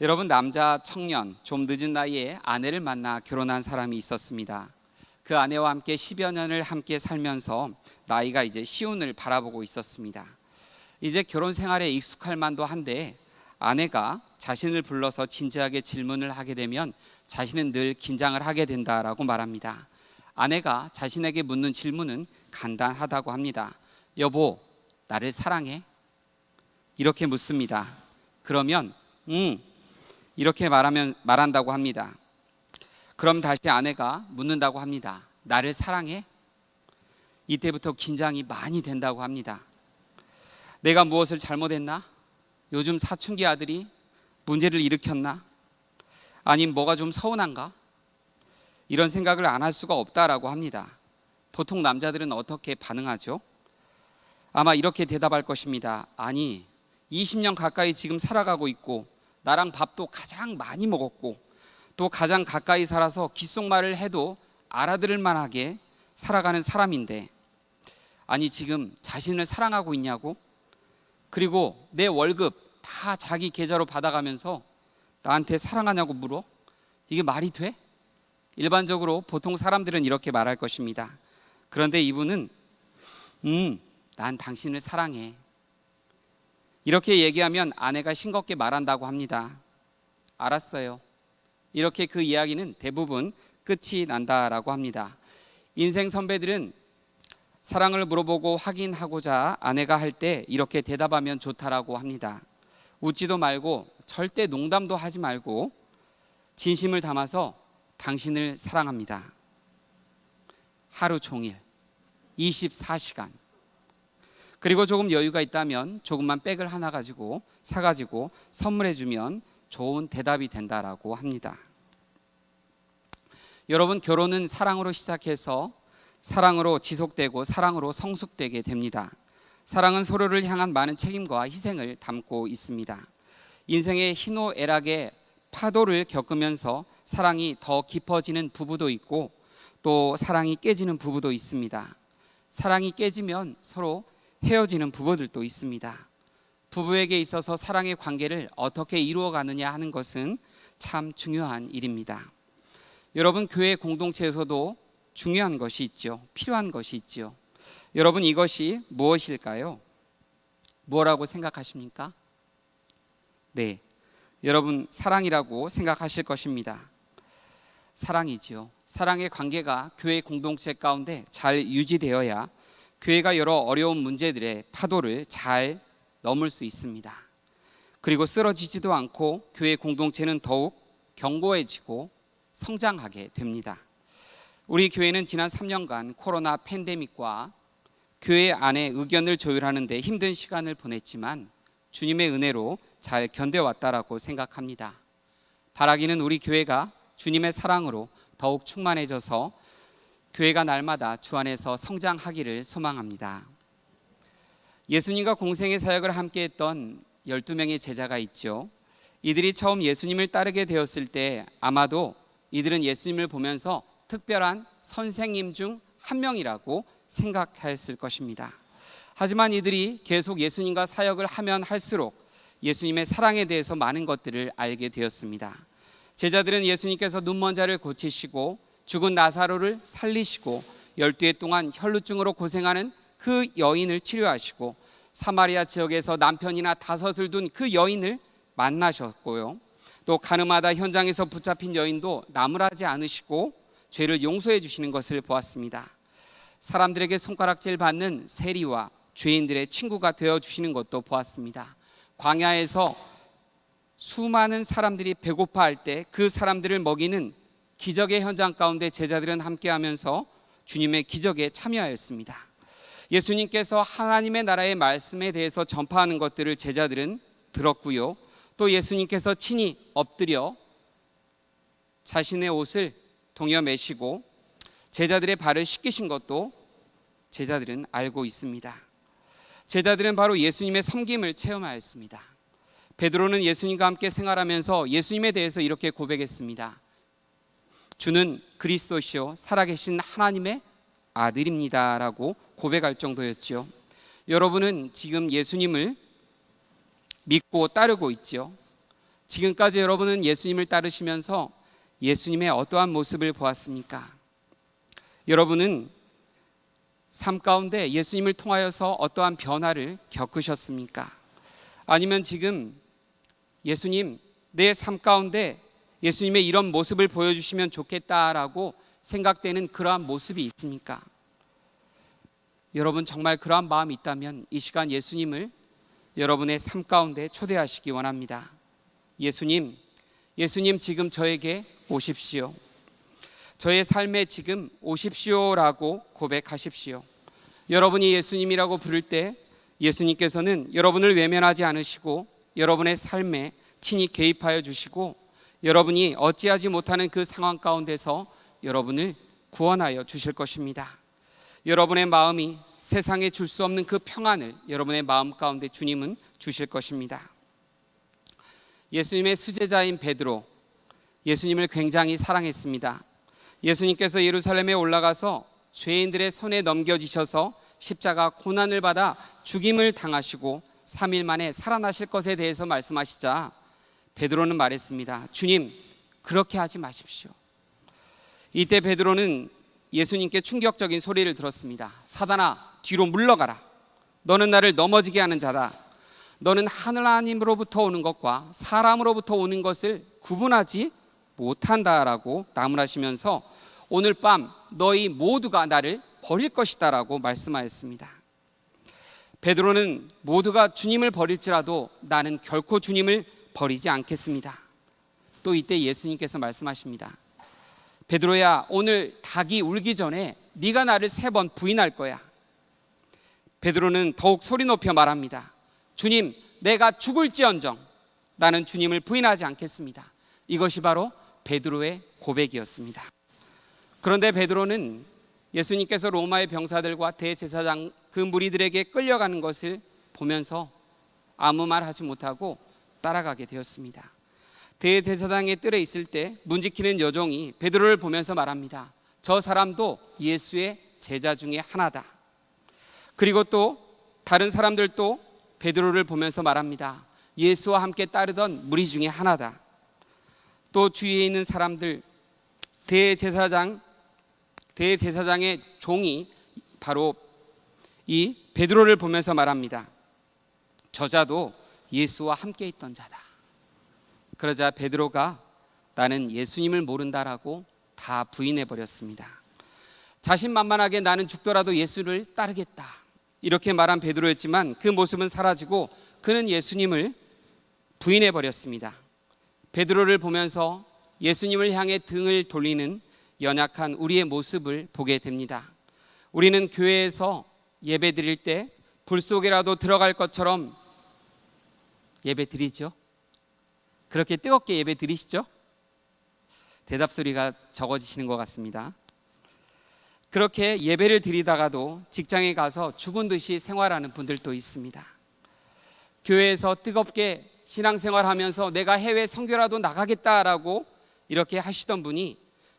여러분 남자 청년 좀 늦은 나이에 아내를 만나 결혼한 사람이 있었습니다. 그 아내와 함께 10여 년을 함께 살면서 나이가 이제 시운을 바라보고 있었습니다. 이제 결혼 생활에 익숙할 만도 한데 아내가 자신을 불러서 진지하게 질문을 하게 되면 자신은 늘 긴장을 하게 된다라고 말합니다. 아내가 자신에게 묻는 질문은 간단하다고 합니다. 여보, 나를 사랑해? 이렇게 묻습니다. 그러면 응 이렇게 말하면 말한다고 합니다. 그럼 다시 아내가 묻는다고 합니다. 나를 사랑해? 이때부터 긴장이 많이 된다고 합니다. 내가 무엇을 잘못했나? 요즘 사춘기 아들이 문제를 일으켰나? 아님 뭐가 좀 서운한가? 이런 생각을 안 할 수가 없다라고 합니다. 보통 남자들은 어떻게 반응하죠? 아마 이렇게 대답할 것입니다. 아니, 20년 가까이 지금 살아가고 있고 나랑 밥도 가장 많이 먹었고 또 가장 가까이 살아서 귓속말을 해도 알아들을 만하게 살아가는 사람인데 아니 지금 자신을 사랑하고 있냐고? 그리고 내 월급 다 자기 계좌로 받아가면서 나한테 사랑하냐고 물어? 이게 말이 돼? 일반적으로 보통 사람들은 이렇게 말할 것입니다. 그런데 이분은 음, 난 당신을 사랑해. 이렇게 얘기하면 아내가 싱겁게 말한다고 합니다. 알았어요. 이렇게 그 이야기는 대부분 끝이 난다라고 합니다. 인생 선배들은 사랑을 물어보고 확인하고자 아내가 할 때 이렇게 대답하면 좋다라고 합니다. 웃지도 말고 절대 농담도 하지 말고 진심을 담아서 당신을 사랑합니다. 하루 종일 24시간 그리고 조금 여유가 있다면 조금만 백을 하나 가지고 사가지고 선물해 주면 좋은 대답이 된다라고 합니다. 여러분 결혼은 사랑으로 시작해서 사랑으로 지속되고 사랑으로 성숙되게 됩니다. 사랑은 서로를 향한 많은 책임과 희생을 담고 있습니다. 인생의 희노애락의 파도를 겪으면서 사랑이 더 깊어지는 부부도 있고 또 사랑이 깨지는 부부도 있습니다. 사랑이 깨지면 서로 헤어지는 부부들도 있습니다. 부부에게 있어서 사랑의 관계를 어떻게 이루어가느냐 하는 것은 참 중요한 일입니다. 여러분 교회 공동체에서도 중요한 것이 있죠. 필요한 것이 있죠. 여러분 이것이 무엇일까요? 뭐라고 생각하십니까? 네. 여러분 사랑이라고 생각하실 것입니다. 사랑이지요. 사랑의 관계가 교회 공동체 가운데 잘 유지되어야 교회가 여러 어려운 문제들의 파도를 잘 넘을 수 있습니다. 그리고 쓰러지지도 않고 교회 공동체는 더욱 견고해지고 성장하게 됩니다. 우리 교회는 지난 3년간 코로나 팬데믹과 교회 안에 의견을 조율하는데 힘든 시간을 보냈지만 주님의 은혜로 잘 견뎌왔다라고 생각합니다. 바라기는 우리 교회가 주님의 사랑으로 더욱 충만해져서 교회가 날마다 주 안에서 성장하기를 소망합니다. 예수님과 공생의 사역을 함께 했던 12명의 제자가 있죠. 이들이 처음 예수님을 따르게 되었을 때 아마도 이들은 예수님을 보면서 특별한 선생님 중 한 명이라고 생각했을 것입니다. 하지만 이들이 계속 예수님과 사역을 하면 할수록 예수님의 사랑에 대해서 많은 것들을 알게 되었습니다. 제자들은 예수님께서 눈먼 자를 고치시고 죽은 나사로를 살리시고 열두 해 동안 혈루증으로 고생하는 그 여인을 치료하시고 사마리아 지역에서 남편이나 다섯을 둔 그 여인을 만나셨고요. 또 가늠하다 현장에서 붙잡힌 여인도 나무라지 않으시고 죄를 용서해 주시는 것을 보았습니다. 사람들에게 손가락질 받는 세리와 죄인들의 친구가 되어 주시는 것도 보았습니다. 광야에서 수많은 사람들이 배고파할 때 그 사람들을 먹이는 기적의 현장 가운데 제자들은 함께 하면서 주님의 기적에 참여하였습니다. 예수님께서 하나님의 나라의 말씀에 대해서 전파하는 것들을 제자들은 들었고요. 또 예수님께서 친히 엎드려 자신의 옷을 동여 매시고 제자들의 발을 씻기신 것도 제자들은 알고 있습니다. 제자들은 바로 예수님의 섬김을 체험하였습니다. 베드로는 예수님과 함께 생활하면서 예수님에 대해서 이렇게 고백했습니다. 주는 그리스도시요 살아계신 하나님의 아들입니다라고 고백할 정도였지요. 여러분은 지금 예수님을 믿고 따르고 있지요. 지금까지 여러분은 예수님을 따르시면서 예수님의 어떠한 모습을 보았습니까? 여러분은 삶 가운데 예수님을 통하여서 어떠한 변화를 겪으셨습니까? 아니면 지금 예수님 내 삶 가운데 예수님의 이런 모습을 보여주시면 좋겠다라고 생각되는 그러한 모습이 있습니까? 여러분 정말 그러한 마음이 있다면 이 시간 예수님을 여러분의 삶 가운데 초대하시기 원합니다. 예수님, 예수님 지금 저에게 오십시오. 저의 삶에 지금 오십시오라고 고백하십시오. 여러분이 예수님이라고 부를 때 예수님께서는 여러분을 외면하지 않으시고 여러분의 삶에 친히 개입하여 주시고 여러분이 어찌하지 못하는 그 상황 가운데서 여러분을 구원하여 주실 것입니다. 여러분의 마음이 세상에 줄 수 없는 그 평안을 여러분의 마음 가운데 주님은 주실 것입니다. 예수님의 수제자인 베드로 예수님을 굉장히 사랑했습니다. 예수님께서 예루살렘에 올라가서 죄인들의 손에 넘겨지셔서 십자가 고난을 받아 죽임을 당하시고 3일 만에 살아나실 것에 대해서 말씀하시자 베드로는 말했습니다. 주님, 그렇게 하지 마십시오. 이때 베드로는 예수님께 충격적인 소리를 들었습니다. 사단아, 뒤로 물러가라. 너는 나를 넘어지게 하는 자다. 너는 하나님으로부터 오는 것과 사람으로부터 오는 것을 구분하지 못한다라고 나무라시면서 오늘 밤 너희 모두가 나를 버릴 것이다라고 말씀하였습니다. 베드로는 모두가 주님을 버릴지라도 나는 결코 주님을 버리지 않겠습니다. 또 이때 예수님께서 말씀하십니다. 베드로야 오늘 닭이 울기 전에 네가 나를 세 번 부인할 거야. 베드로는 더욱 소리 높여 말합니다. 주님, 내가 죽을지언정 나는 주님을 부인하지 않겠습니다. 이것이 바로 베드로의 고백이었습니다. 그런데 베드로는 예수님께서 로마의 병사들과 대제사장 그 무리들에게 끌려가는 것을 보면서 아무 말 하지 못하고 따라가게 되었습니다. 대제사장의 뜰에 있을 때 문지키는 여종이 베드로를 보면서 말합니다. 저 사람도 예수의 제자 중에 하나다. 그리고 또 다른 사람들도 베드로를 보면서 말합니다. 예수와 함께 따르던 무리 중에 하나다. 또 주위에 있는 사람들 대제사장 대제사장의 종이 바로 이 베드로를 보면서 말합니다. 저자도 예수와 함께 있던 자다. 그러자 베드로가 나는 예수님을 모른다라고 다 부인해 버렸습니다. 자신만만하게 나는 죽더라도 예수를 따르겠다. 이렇게 말한 베드로였지만 그 모습은 사라지고 그는 예수님을 부인해 버렸습니다. 베드로를 보면서 예수님을 향해 등을 돌리는 연약한 우리의 모습을 보게 됩니다. 우리는 교회에서 예배 드릴 때 불 속에라도 들어갈 것처럼 예배 드리죠. 그렇게 뜨겁게 예배 드리시죠? 대답 소리가 적어지시는 것 같습니다. 그렇게 예배를 드리다가도 직장에 가서 죽은 듯이 생활하는 분들도 있습니다. 교회에서 뜨겁게 신앙생활 하면서 내가 해외 선교라도 나가겠다라고 이렇게 하시던 분이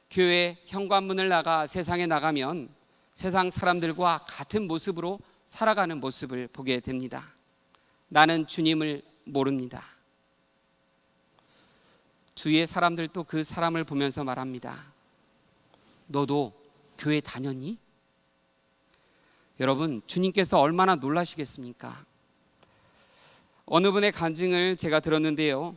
교회 현관문을 나가 세상에 나가면 세상 사람들과 같은 모습으로 살아가는 모습을 보게 됩니다. 나는 주님을 모릅니다. 주위의 사람들도 그 사람을 보면서 말합니다. 너도 교회 다녔니? 여러분, 주님께서 얼마나 놀라시겠습니까? 어느 분의 간증을 제가 들었는데요.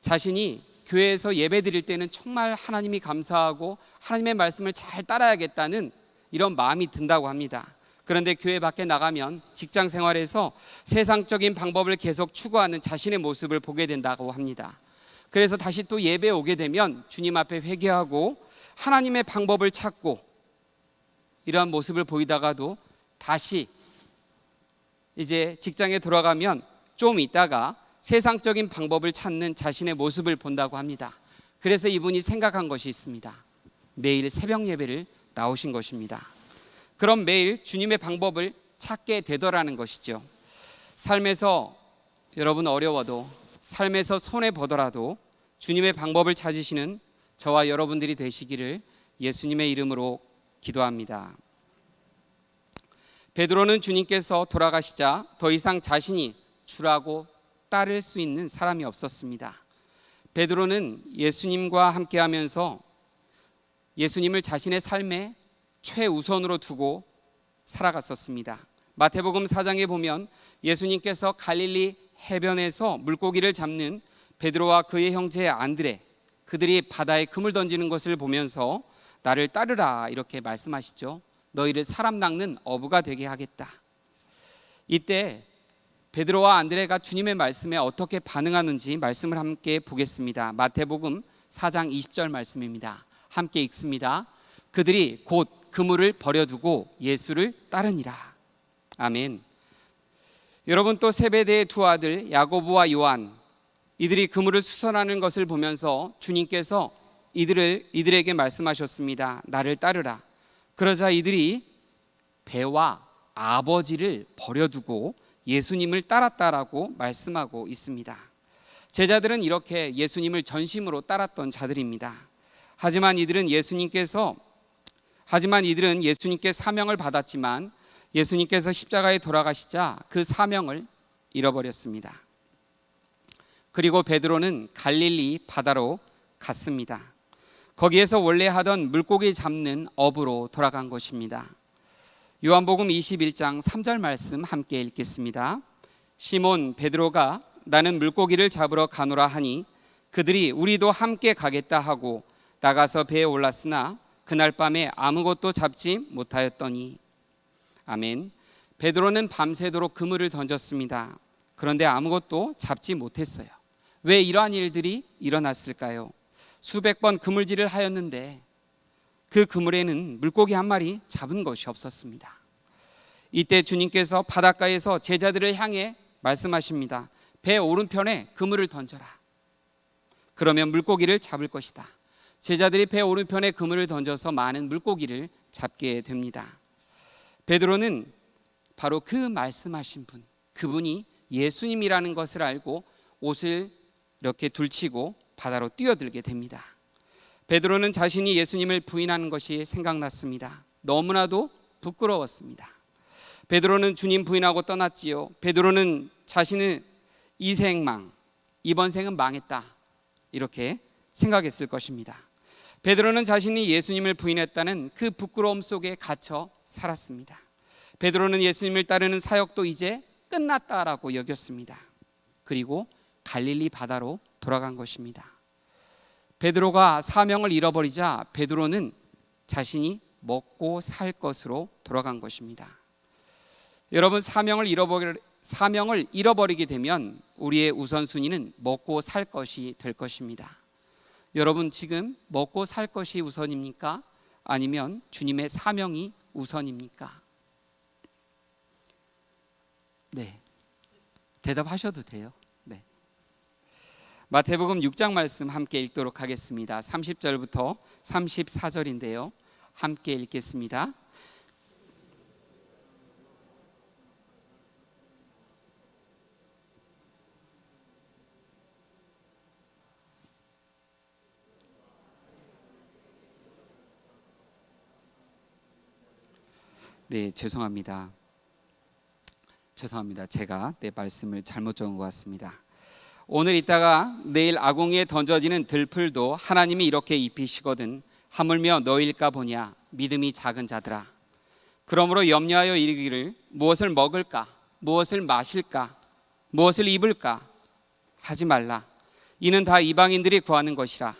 자신이 교회에서 예배 드릴 때는 정말 하나님이 감사하고 하나님의 말씀을 잘 따라야겠다는 이런 마음이 든다고 합니다. 그런데 교회 밖에 나가면 직장 생활에서 세상적인 방법을 계속 추구하는 자신의 모습을 보게 된다고 합니다. 그래서 다시 또 예배에 오게 되면 주님 앞에 회개하고 하나님의 방법을 찾고 이러한 모습을 보이다가도 다시 이제 직장에 돌아가면 좀 있다가 세상적인 방법을 찾는 자신의 모습을 본다고 합니다. 그래서 이분이 생각한 것이 있습니다. 매일 새벽 예배를 나오신 것입니다. 그럼 매일 주님의 방법을 찾게 되더라는 것이죠. 삶에서 여러분 어려워도 삶에서 손해 보더라도 주님의 방법을 찾으시는 저와 여러분들이 되시기를 예수님의 이름으로 기도합니다. 베드로는 주님께서 돌아가시자 더 이상 자신이 주라고 따를 수 있는 사람이 없었습니다. 베드로는 예수님과 함께 하면서 예수님을 자신의 삶의 최우선으로 두고 살아갔었습니다. 마태복음 4장에 보면 예수님께서 갈릴리 해변에서 물고기를 잡는 베드로와 그의 형제 안드레 그들이 바다에 금을 던지는 것을 보면서 나를 따르라 이렇게 말씀하시죠. 너희를 사람 낚는 어부가 되게 하겠다. 이때 베드로와 안드레가 주님의 말씀에 어떻게 반응하는지 말씀을 함께 보겠습니다. 마태복음 4장 20절 말씀입니다. 함께 읽습니다. 그들이 곧 그물을 버려두고 예수를 따르니라. 아멘. 여러분 또 세베대의 두 아들 야고보와 요한 이들이 그물을 수선하는 것을 보면서 주님께서 이들을 이들에게 말씀하셨습니다. 나를 따르라. 그러자 이들이 배와 아버지를 버려두고 예수님을 따랐다라고 말씀하고 있습니다. 제자들은 이렇게 예수님을 전심으로 따랐던 자들입니다. 하지만 이들은 예수님께서 하지만 이들은 예수님께 사명을 받았지만 예수님께서 십자가에 돌아가시자 그 사명을 잃어버렸습니다. 그리고 베드로는 갈릴리 바다로 갔습니다. 거기에서 원래 하던 물고기 잡는 업으로 돌아간 것입니다. 요한복음 21장 3절 말씀 함께 읽겠습니다. 시몬 베드로가 나는 물고기를 잡으러 가노라 하니 그들이 우리도 함께 가겠다 하고 나가서 배에 올랐으나 그날 밤에 아무것도 잡지 못하였더니 아멘. 베드로는 밤새도록 그물을 던졌습니다. 그런데 아무것도 잡지 못했어요. 왜 이러한 일들이 일어났을까요? 수백 번 그물질을 하였는데 그 그물에는 물고기 한 마리 잡은 것이 없었습니다. 이때 주님께서 바닷가에서 제자들을 향해 말씀하십니다. 배 오른편에 그물을 던져라. 그러면 물고기를 잡을 것이다. 제자들이 배 오른편에 그물을 던져서 많은 물고기를 잡게 됩니다. 베드로는 바로 그 말씀하신 분, 그분이 예수님이라는 것을 알고 옷을 이렇게 둘치고 바다로 뛰어들게 됩니다. 베드로는 자신이 예수님을 부인하는 것이 생각났습니다. 너무나도 부끄러웠습니다. 베드로는 주님 부인하고 떠났지요. 베드로는 자신의 이생망, 이번 생은 망했다. 이렇게 생각했을 것입니다. 베드로는 자신이 예수님을 부인했다는 그 부끄러움 속에 갇혀 살았습니다. 베드로는 예수님을 따르는 사역도 이제 끝났다라고 여겼습니다. 그리고 갈릴리 바다로 돌아간 것입니다. 베드로가 사명을 잃어버리자 베드로는 자신이 먹고 살 것으로 돌아간 것입니다. 여러분 사명을 잃어버리 사명을 잃어버리게 되면 우리의 우선순위는 먹고 살 것이 될 것입니다. 여러분 지금 먹고 살 것이 우선입니까? 아니면 주님의 사명이 우선입니까? 네. 대답하셔도 돼요. 네. 마태복음 6장 말씀 함께 읽도록 하겠습니다. 30절부터 34절인데요. 함께 읽겠습니다. 네, 죄송합니다. 죄송합니다. 제가 내 말씀을 잘못 적은 것 같습니다. 오늘 이따가 내일 아궁이에 던져지는 들풀도 하나님이 이렇게 입히시거든 하물며 너일까 보냐? 믿음이 작은 자들아. 그러므로 염려하여 이르기를 무엇을 먹을까? 무엇을 마실까? 무엇을 입을까? 하지 말라. 이는 다 이방인들이 구하는 것이라.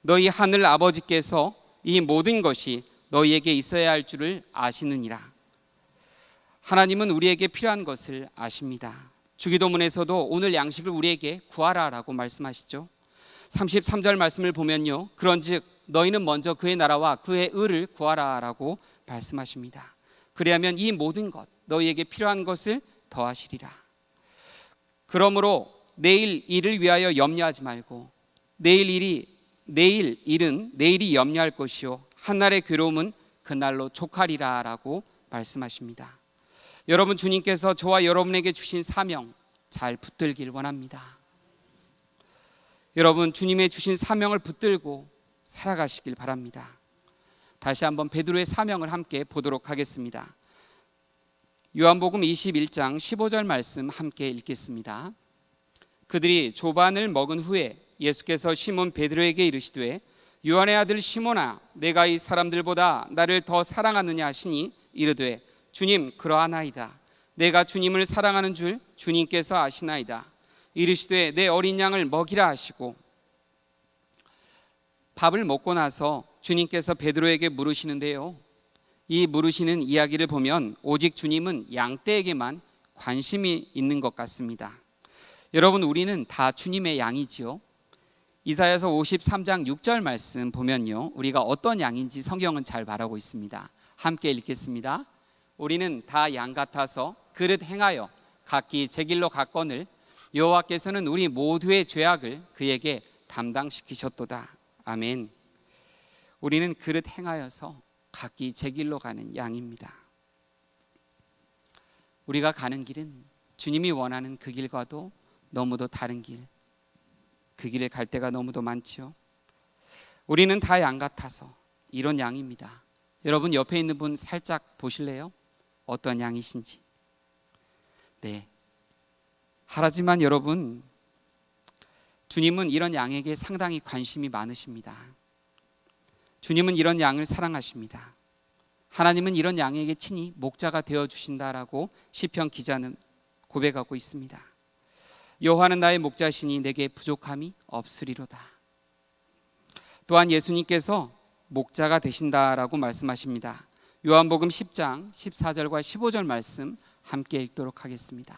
너희 하늘 아버지께서 이 모든 것이 너희에게 있어야 할 줄을 아시느니라 하나님은 우리에게 필요한 것을 아십니다. 주기도문에서도 오늘 양식을 우리에게 구하라라고 말씀하시죠. 33절 말씀을 보면요. 그런즉 너희는 먼저 그의 나라와 그의 의를 구하라라고 말씀하십니다. 그리하면 이 모든 것 너희에게 필요한 것을 더하시리라. 그러므로 내일 일을 위하여 염려하지 말고 내일 일이 내일 일은 내일이 염려할 것이요 한 날의 괴로움은 그 날로 족하리라라고 말씀하십니다. 여러분 주님께서 저와 여러분에게 주신 사명 잘 붙들길 원합니다. 여러분 주님의 주신 사명을 붙들고 살아가시길 바랍니다. 다시 한번 베드로의 사명을 함께 보도록 하겠습니다. 요한복음 21장 15절 말씀 함께 읽겠습니다. 그들이 조반을 먹은 후에 예수께서 시몬 베드로에게 이르시되 요한의 아들 시몬아 내가 이 사람들보다 나를 더 사랑하느냐 하시니 이르되 주님 그러하나이다 내가 주님을 사랑하는 줄 주님께서 아시나이다 이르시되 내 어린 양을 먹이라 하시고 밥을 먹고 나서 주님께서 베드로에게 물으시는데요. 이 물으시는 이야기를 보면 오직 주님은 양떼에게만 관심이 있는 것 같습니다. 여러분 우리는 다 주님의 양이지요. 이사야서 53장 6절 말씀 보면요. 우리가 어떤 양인지 성경은 잘 말하고 있습니다. 함께 읽겠습니다. 우리는 다 양 같아서 그릇 행하여 각기 제 길로 갔거늘 여호와께서는 우리 모두의 죄악을 그에게 담당시키셨도다. 아멘. 우리는 그릇 행하여서 각기 제 길로 가는 양입니다. 우리가 가는 길은 주님이 원하는 그 길과도 너무도 다른 길. 그 길에 갈 때가 너무도 많지요. 우리는 다 양 같아서 이런 양입니다. 여러분 옆에 있는 분 살짝 보실래요? 어떤 양이신지. 네. 하지만 여러분 주님은 이런 양에게 상당히 관심이 많으십니다. 주님은 이런 양을 사랑하십니다. 하나님은 이런 양에게 친히 목자가 되어 주신다라고 시편 기자는 고백하고 있습니다. 여호와는 나의 목자시니 내게 부족함이 없으리로다. 또한 예수님께서 목자가 되신다라고 말씀하십니다. 요한복음 10장 14절과 15절 말씀 함께 읽도록 하겠습니다.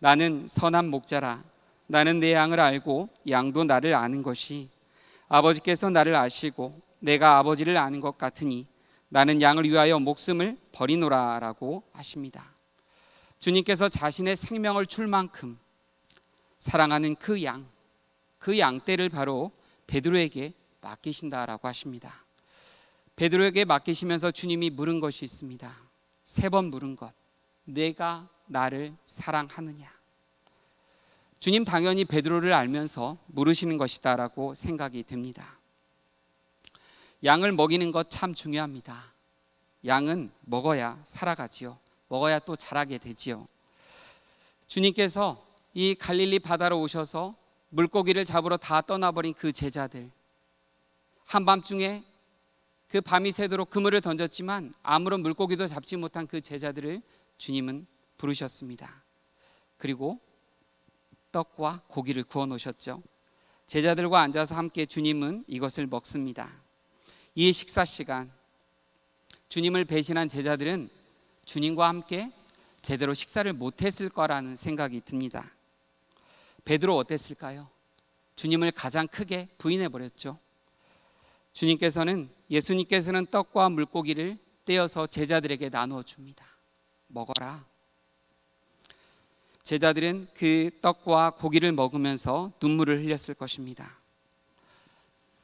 나는 선한 목자라 나는 내 양을 알고 양도 나를 아는 것이 아버지께서 나를 아시고 내가 아버지를 아는 것 같으니 나는 양을 위하여 목숨을 버리노라라고 하십니다. 주님께서 자신의 생명을 줄 만큼 사랑하는 그 양, 그 양떼를 바로 베드로에게 맡기신다라고 하십니다. 베드로에게 맡기시면서 주님이 물은 것이 있습니다. 세 번 물은 것. 내가 나를 사랑하느냐? 주님 당연히 베드로를 알면서 물으시는 것이다라고 생각이 됩니다. 양을 먹이는 것 참 중요합니다. 양은 먹어야 살아가지요. 먹어야 또 자라게 되지요. 주님께서 이 갈릴리 바다로 오셔서 물고기를 잡으러 다 떠나버린 그 제자들 한밤중에 그 밤이 새도록 그물을 던졌지만 아무런 물고기도 잡지 못한 그 제자들을 주님은 부르셨습니다. 그리고 떡과 고기를 구워 놓으셨죠. 제자들과 앉아서 함께 주님은 이것을 먹습니다. 이 식사 시간 주님을 배신한 제자들은 주님과 함께 제대로 식사를 못 했을 거라는 생각이 듭니다. 베드로 어땠을까요? 주님을 가장 크게 부인해 버렸죠. 주님께서는 예수님께서는 떡과 물고기를 떼어서 제자들에게 나누어 줍니다. 먹어라. 제자들은 그 떡과 고기를 먹으면서 눈물을 흘렸을 것입니다.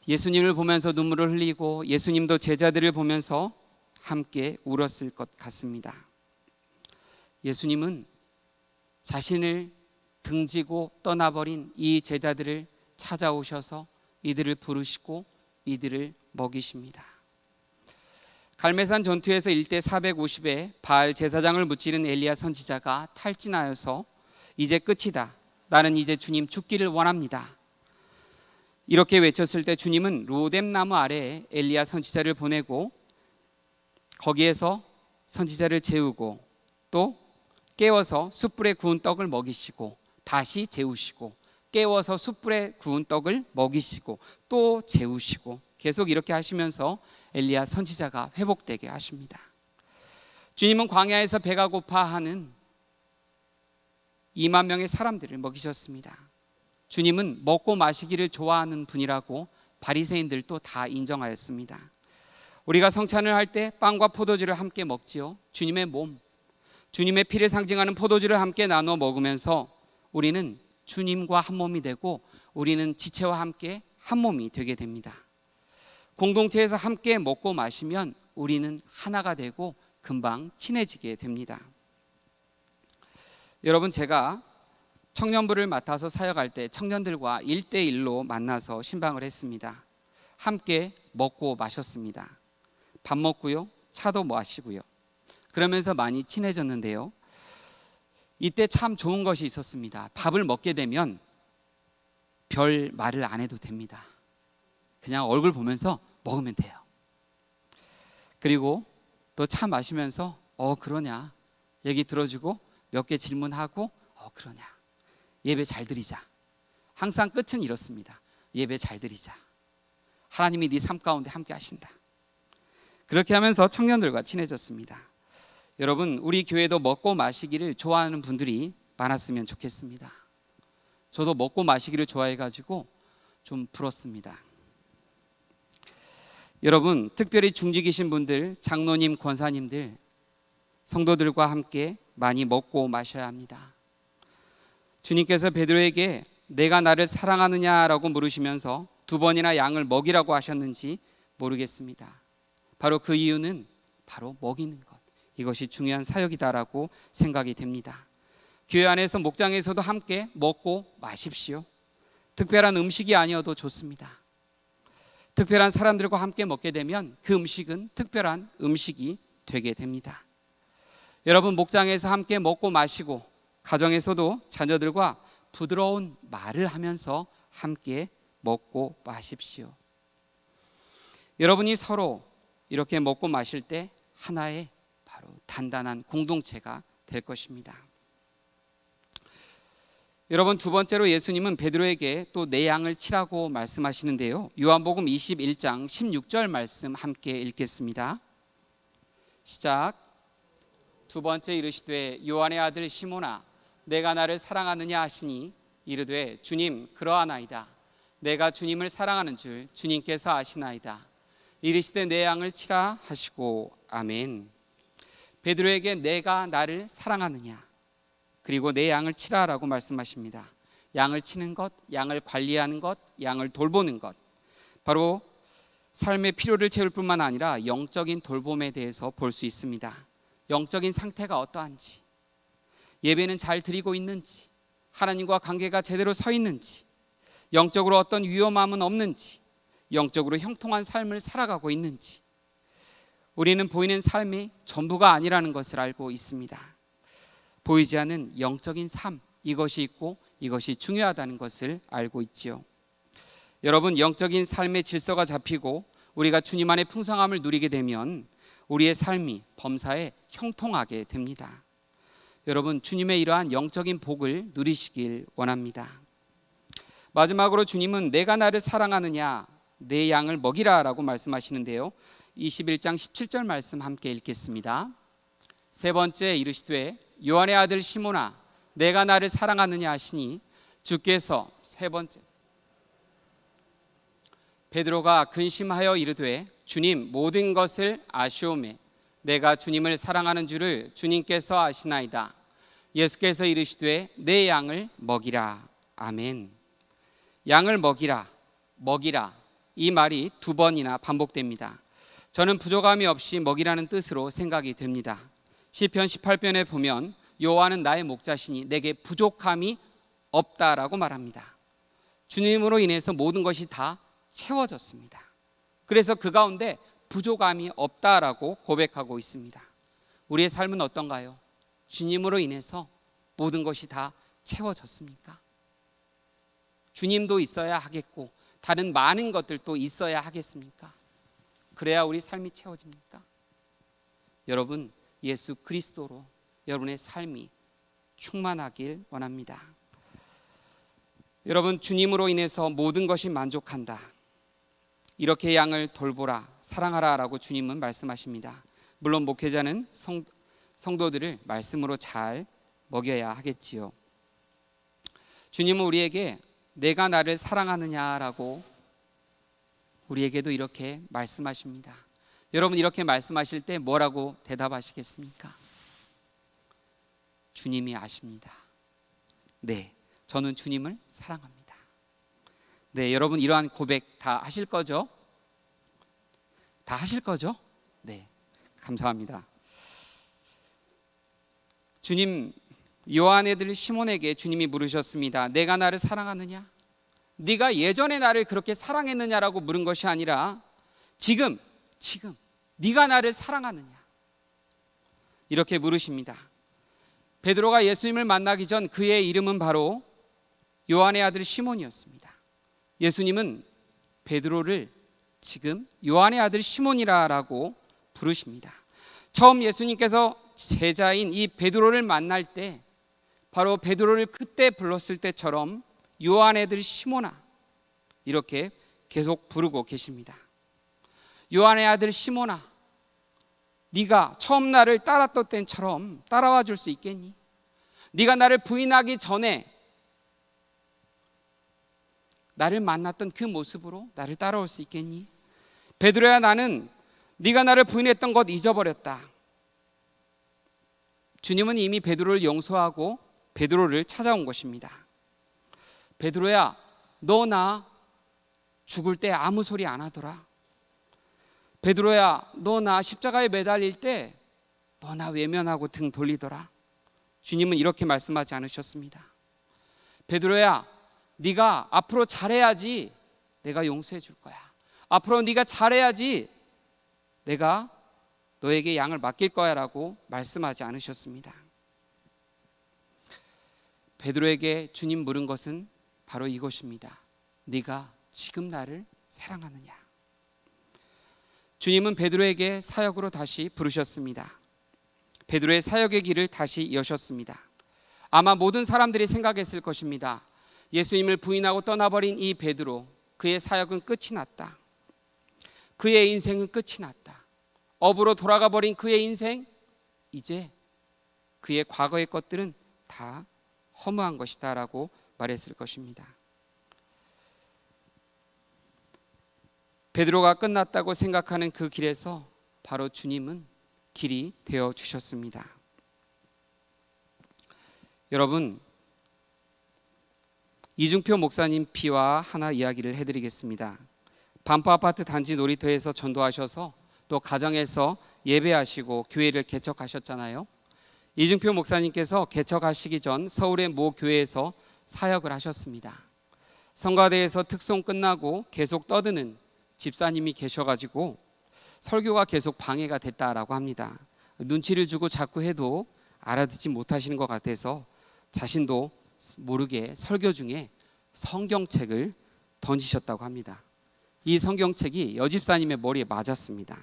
예수님을 보면서 눈물을 흘리고 예수님도 제자들을 보면서 함께 울었을 것 같습니다. 예수님은 자신을 등지고 떠나버린 이 제자들을 찾아오셔서 이들을 부르시고 이들을 먹이십니다. 갈매산 전투에서 1대 450에 바알 제사장을 무찌른 엘리야 선지자가 탈진하여서 이제 끝이다. 나는 이제 주님 죽기를 원합니다. 이렇게 외쳤을 때 주님은 로뎀 나무 아래에 엘리야 선지자를 보내고 거기에서 선지자를 재우고 또 깨워서 숯불에 구운 떡을 먹이시고 다시 재우시고 깨워서 숯불에 구운 떡을 먹이시고 또 재우시고 계속 이렇게 하시면서 엘리야 선지자가 회복되게 하십니다. 주님은 광야에서 배가 고파하는 2만 명의 사람들을 먹이셨습니다. 주님은 먹고 마시기를 좋아하는 분이라고 바리새인들도 다 인정하였습니다. 우리가 성찬을 할 때 빵과 포도주를 함께 먹지요. 주님의 몸, 주님의 피를 상징하는 포도주를 함께 나눠 먹으면서 우리는 주님과 한 몸이 되고 우리는 지체와 함께 한 몸이 되게 됩니다. 공동체에서 함께 먹고 마시면 우리는 하나가 되고 금방 친해지게 됩니다. 여러분 제가 청년부를 맡아서 사역할 때 청년들과 일대일로 만나서 신방을 했습니다. 함께 먹고 마셨습니다. 밥 먹고요. 차도 마시고요. 그러면서 많이 친해졌는데요. 이때 참 좋은 것이 있었습니다. 밥을 먹게 되면 별 말을 안 해도 됩니다. 그냥 얼굴 보면서 먹으면 돼요. 그리고 또 차 마시면서 어 그러냐 얘기 들어주고 몇 개 질문하고 어 그러냐 예배 잘 드리자. 항상 끝은 이렇습니다. 예배 잘 드리자. 하나님이 네 삶 가운데 함께 하신다. 그렇게 하면서 청년들과 친해졌습니다. 여러분, 우리 교회도 먹고 마시기를 좋아하는 분들이 많았으면 좋겠습니다. 저도 먹고 마시기를 좋아해 가지고 좀 부럽습니다. 여러분, 특별히 중직이신 분들, 장로님, 권사님들, 성도들과 함께 많이 먹고 마셔야 합니다. 주님께서 베드로에게 내가 나를 사랑하느냐라고 물으시면서 두 번이나 양을 먹이라고 하셨는지 모르겠습니다. 바로 그 이유는 바로 먹이는 것. 이것이 중요한 사역이다라고 생각이 됩니다. 교회 안에서 목장에서도 함께 먹고 마십시오. 특별한 음식이 아니어도 좋습니다. 특별한 사람들과 함께 먹게 되면 그 음식은 특별한 음식이 되게 됩니다. 여러분 목장에서 함께 먹고 마시고 가정에서도 자녀들과 부드러운 말을 하면서 함께 먹고 마십시오. 여러분이 서로 이렇게 먹고 마실 때 하나의 단단한 공동체가 될 것입니다. 여러분 두 번째로 예수님은 베드로에게 또 내 양을 치라고 말씀하시는데요. 요한복음 21장 16절 말씀 함께 읽겠습니다. 시작. 두 번째 이르시되 요한의 아들 시모나 내가 나를 사랑하느냐 하시니 이르되 주님 그러하나이다. 내가 주님을 사랑하는 줄 주님께서 아시나이다. 이르시되 내 양을 치라 하시고 아멘. 베드로에게 내가 나를 사랑하느냐 그리고 내 양을 치라라고 말씀하십니다. 양을 치는 것, 양을 관리하는 것, 양을 돌보는 것. 바로 삶의 필요를 채울 뿐만 아니라 영적인 돌봄에 대해서 볼 수 있습니다. 영적인 상태가 어떠한지, 예배는 잘 드리고 있는지, 하나님과 관계가 제대로 서 있는지, 영적으로 어떤 위험함은 없는지, 영적으로 형통한 삶을 살아가고 있는지, 우리는 보이는 삶이 전부가 아니라는 것을 알고 있습니다. 보이지 않는 영적인 삶, 이것이 있고 이것이 중요하다는 것을 알고 있지요. 여러분, 영적인 삶의 질서가 잡히고 우리가 주님 안의 풍성함을 누리게 되면 우리의 삶이 범사에 형통하게 됩니다. 여러분, 주님의 이러한 영적인 복을 누리시길 원합니다. 마지막으로 주님은 내가 나를 사랑하느냐, 내 양을 먹이라 라고 말씀하시는데요. 21장 17절 말씀 함께 읽겠습니다. 세 번째 이르시되 요한의 아들 시모나 내가 나를 사랑하느냐 하시니 주께서 세 번째 베드로가 근심하여 이르되 주님 모든 것을 아시오매 내가 주님을 사랑하는 줄을 주님께서 아시나이다. 예수께서 이르시되 내 양을 먹이라. 아멘. 양을 먹이라. 먹이라. 이 말이 두 번이나 반복됩니다. 저는 부족함이 없이 먹이라는 뜻으로 생각이 됩니다. 시편 18편에 보면 여호와는 나의 목자시니 내게 부족함이 없다라고 말합니다. 주님으로 인해서 모든 것이 다 채워졌습니다. 그래서 그 가운데 부족함이 없다라고 고백하고 있습니다. 우리의 삶은 어떤가요? 주님으로 인해서 모든 것이 다 채워졌습니까? 주님도 있어야 하겠고 다른 많은 것들도 있어야 하겠습니까? 그래야 우리 삶이 채워집니까? 여러분, 예수 그리스도로 여러분의 삶이 충만하길 원합니다. 여러분, 주님으로 인해서 모든 것이 만족한다. 이렇게 양을 돌보라, 사랑하라 라고 주님은 말씀하십니다. 물론 목회자는 성, 성도들을 말씀으로 잘 먹여야 하겠지요. 주님은 우리에게 내가 나를 사랑하느냐라고 우리에게도 이렇게 말씀하십니다. 여러분 이렇게 말씀하실 때 뭐라고 대답하시겠습니까? 주님이 아십니다. 네, 저는 주님을 사랑합니다. 네, 여러분 이러한 고백 다 하실 거죠? 다 하실 거죠? 네, 감사합니다. 주님 요한의 들 시몬에게 주님이 물으셨습니다. 내가 나를 사랑하느냐? 네가 예전에 나를 그렇게 사랑했느냐라고 물은 것이 아니라 지금 지금 네가 나를 사랑하느냐? 이렇게 물으십니다. 베드로가 예수님을 만나기 전 그의 이름은 바로 요한의 아들 시몬이었습니다. 예수님은 베드로를 지금 요한의 아들 시몬이라라고 부르십니다. 처음 예수님께서 제자인 이 베드로를 만날 때 바로 베드로를 그때 불렀을 때처럼 요한의 아들 시몬아 이렇게 계속 부르고 계십니다. 요한의 아들 시몬아 네가 처음 나를 따랐던 때처럼 따라와 줄 수 있겠니? 네가 나를 부인하기 전에 나를 만났던 그 모습으로 나를 따라올 수 있겠니? 베드로야 나는 네가 나를 부인했던 것 잊어버렸다. 주님은 이미 베드로를 용서하고 베드로를 찾아온 것입니다. 베드로야 너 나 죽을 때 아무 소리 안 하더라. 베드로야 너 나 십자가에 매달릴 때 너 나 외면하고 등 돌리더라. 주님은 이렇게 말씀하지 않으셨습니다. 베드로야 네가 앞으로 잘해야지 내가 용서해 줄 거야. 앞으로 네가 잘해야지 내가 너에게 양을 맡길 거야라고 말씀하지 않으셨습니다. 베드로에게 주님 물은 것은 바로 이것입니다. 네가 지금 나를 사랑하느냐? 주님은 베드로에게 사역으로 다시 부르셨습니다. 베드로의 사역의 길을 다시 여셨습니다. 아마 모든 사람들이 생각했을 것입니다. 예수님을 부인하고 떠나버린 이 베드로, 그의 사역은 끝이 났다. 그의 인생은 끝이 났다. 업으로 돌아가 버린 그의 인생, 이제 그의 과거의 것들은 다 허무한 것이다라고 말했을 것입니다. 베드로가 끝났다고 생각하는 그 길에서 바로 주님은 길이 되어 주셨습니다. 여러분 이중표 목사님 피와 하나 이야기를 해드리겠습니다. 반포 아파트 단지 놀이터에서 전도하셔서 또 가정에서 예배하시고 교회를 개척하셨잖아요. 이중표 목사님께서 개척하시기 전 서울의 모 교회에서 사역을 하셨습니다. 성가대에서 특송 끝나고 계속 떠드는 집사님이 계셔가지고 설교가 계속 방해가 됐다라고 합니다. 눈치를 주고 자꾸 해도 알아듣지 못하시는 것 같아서 자신도 모르게 설교 중에 성경책을 던지셨다고 합니다. 이 성경책이 여집사님의 머리에 맞았습니다.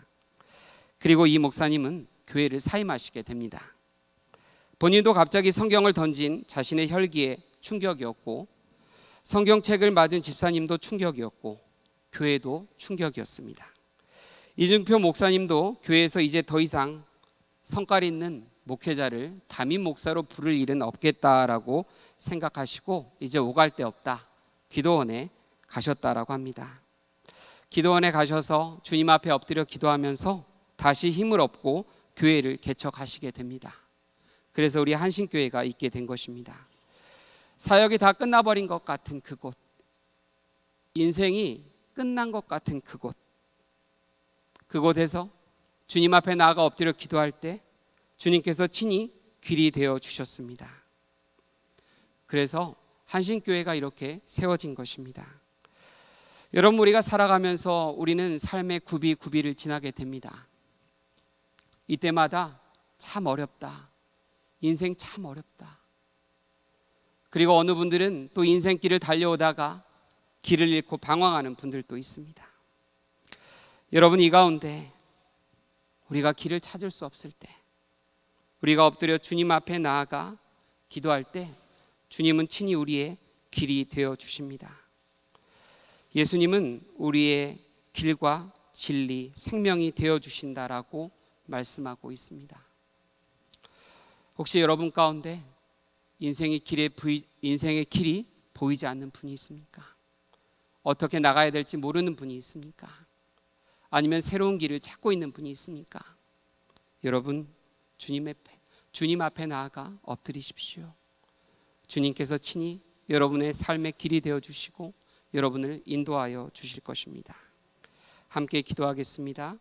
그리고 이 목사님은 교회를 사임하시게 됩니다. 본인도 갑자기 성경을 던진 자신의 혈기에 충격이었고 성경책을 맞은 집사님도 충격이었고 교회도 충격이었습니다. 이준표 목사님도 교회에서 이제 더 이상 성깔 있는 목회자를 담임 목사로 부를 일은 없겠다라고 생각하시고 이제 오갈 데 없다. 기도원에 가셨다라고 합니다. 기도원에 가셔서 주님 앞에 엎드려 기도하면서 다시 힘을 얻고 교회를 개척하시게 됩니다. 그래서 우리 한신교회가 있게 된 것입니다. 사역이 다 끝나버린 것 같은 그곳, 인생이 끝난 것 같은 그곳, 그곳에서 주님 앞에 나아가 엎드려 기도할 때 주님께서 친히 길이 되어 주셨습니다. 그래서 한신교회가 이렇게 세워진 것입니다. 여러분 우리가 살아가면서 우리는 삶의 구비 구비를 지나게 됩니다. 이때마다 참 어렵다. 인생 참 어렵다. 그리고 어느 분들은 또 인생길을 달려오다가 길을 잃고 방황하는 분들도 있습니다. 여러분 이 가운데 우리가 길을 찾을 수 없을 때 우리가 엎드려 주님 앞에 나아가 기도할 때 주님은 친히 우리의 길이 되어 주십니다. 예수님은 우리의 길과 진리, 생명이 되어 주신다라고 말씀하고 있습니다. 혹시 여러분 가운데 인생의 길에 부이, 인생의 길이 보이지 않는 분이 있습니까? 어떻게 나가야 될지 모르는 분이 있습니까? 아니면 새로운 길을 찾고 있는 분이 있습니까? 여러분 주님 앞에 주님 앞에 나아가 엎드리십시오. 주님께서 친히 여러분의 삶의 길이 되어 주시고 여러분을 인도하여 주실 것입니다. 함께 기도하겠습니다.